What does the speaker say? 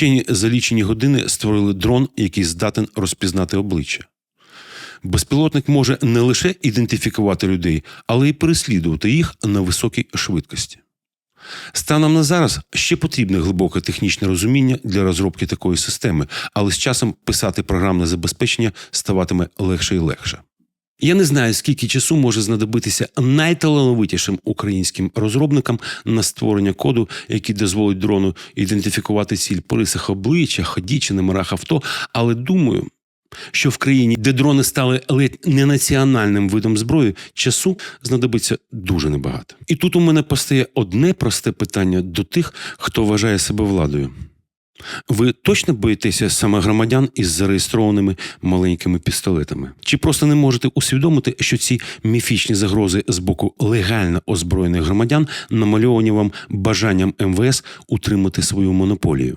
Вчені за лічені години створили дрон, який здатен розпізнати обличчя. Безпілотник може не лише ідентифікувати людей, але й переслідувати їх на високій швидкості. Станом на зараз ще потрібне глибоке технічне розуміння для розробки такої системи, але з часом писати програмне забезпечення ставатиме легше і легше. Я не знаю, скільки часу може знадобитися найталановитішим українським розробникам на створення коду, який дозволить дрону ідентифікувати ціль по рисах обличчя, ході чи номерах авто, але думаю, що в країні, де дрони стали ледь не національним видом зброї, часу знадобиться дуже небагато. І тут у мене постає одне просте питання до тих, хто вважає себе владою. Ви точно боїтеся саме громадян із зареєстрованими маленькими пістолетами? Чи просто не можете усвідомити, що ці міфічні загрози з боку легально озброєних громадян намальовані вам бажанням МВС утримати свою монополію?